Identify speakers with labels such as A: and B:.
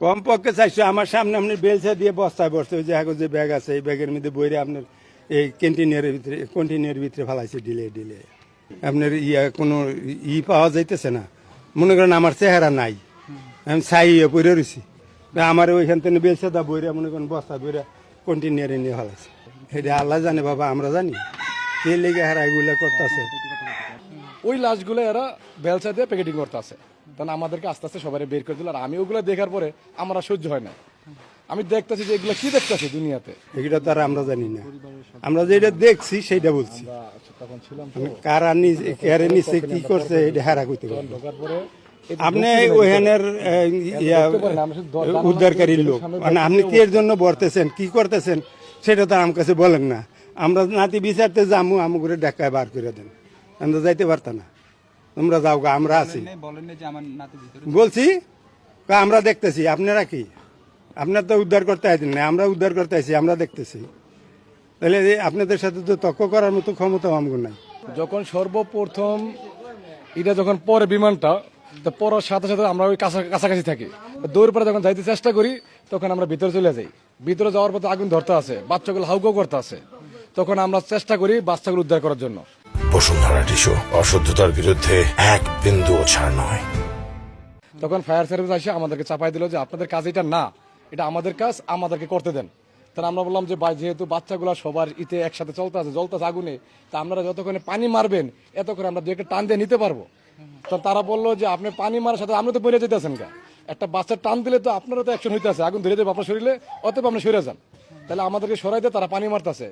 A: কমপক্ষে চাইছো আমার সামনে আপনি বেলচা দিয়ে বস্তায় বসছে ওই যে এখন যে ব্যাগ আছে, এই ব্যাগের মধ্যে বইরে আপনার এই ক্যান্টিনের ভিতরে কন্টেনারের ভিতরে ফালাইছে ডিলে ডিলে আপনার ইয়া, কোনো ই পাওয়া যাইতেছে না। মনে করেন আমার চেহারা নাই। আমি ছাই হয়ে পড়ে রয়েছি আমার ওইখান থেকে বেলচা দা বইরে, মনে করেন বস্তা বইরে কন্টেনারে নিয়ে ফালাইছে। এটা আল্লাহ জানে বাবা, আমরা জানি। কে লেগে হারা এগুলো করতেছে?
B: ওই লাশগুলো এরা বেলচা দিয়ে প্যাকেটিং করতে আছে তখন আমাদেরকে আস্তে আস্তে সবাই বের করে দিল আর আমি ওগুলো দেখার পরে আমার সহ্য হয় না আমি দেখতেছি যে এগুলো কি দেখতেছি দুনিয়াতে?
A: এগুলো তো আর আমরা জানি না। আমরা যেটা দেখছি সেটা বলছি। আমি কারা কারে নিচে কি করছে এটা হারা করতে পারব আপনি ওখানের উদ্ধারকারীর লোক। মানে আপনি কি এর জন্য বর্তেছেন কি করতেছেন সেটা তো আমার কাছে বলেন না। আমরা নাতি বিচারতে যামু আমু করে ডাকায় বার করে দেন। আমরা যাইতে পারতাম না। তোমরা যাও গা, আমরা আছি।
C: বলেন না যে আমার নাতি ভিতরে
A: বলছি আমরা দেখতেছি। আপনারা কি? আপনার তো উদ্ধার করতে আইতেন না আমরা উদ্ধার করতে আইছি আমরা দেখতেছি। তাহলে আপনাদের সাথে তো তর্ক করার মতো ক্ষমতা আমগুলো নাই।
B: যখন সর্বপ্রথম এটা যখন পরে বিমানটা তো পরের সাথে সাথে আমরা ওই কাছা- কাছাকাছি থাকি। দৌড় পরে যখন যাইতে চেষ্টা করি তখন আমরা ভিতরে চলে যাই। ভিতরে যাওয়ার পথে আগুন ধরতে আছে বাচ্চাগুলো হাউকাউ করতে আছে। তখন আমরা চেষ্টা করি বাচ্চাগুলো উদ্ধার করার জন্য।
D: বসুন্ধরা টিস্যু অশুদ্ধতার বিরুদ্ধে এক বিন্দু ছাড় নয়।
B: তখন ফায়ার সার্ভিস এসে আমাদেরকে চাপাই দিল যে আপনাদের কাজ এটা না, এটা আমাদের কাজ, আমাদেরকে করতে দেন। তাহলে আমরা বললাম যে, ভাই, যেহেতু বাচ্চাগুলো সবার ইতে একসাথে চলতে আছে জ্বলতে আছে আগুনে, তা আপনারা যতক্ষণে পানি মারবেন এত করে আমরা দু টান দিয়ে নিতে পারব। তো তারা বলল যে, আপনি পানি মারার সাথে আপনি তো বেড়ে যেতেছেন কা একটা বাচ্চার টান দিলে তো আপনারা তো অ্যাকশন হইতে আছে আগুন ধরে দেবে আপনার শরীরে, অতএব আপনি সরে যান। তাহলে আমাদেরকে সরাইতে তারা পানি মারতেছে।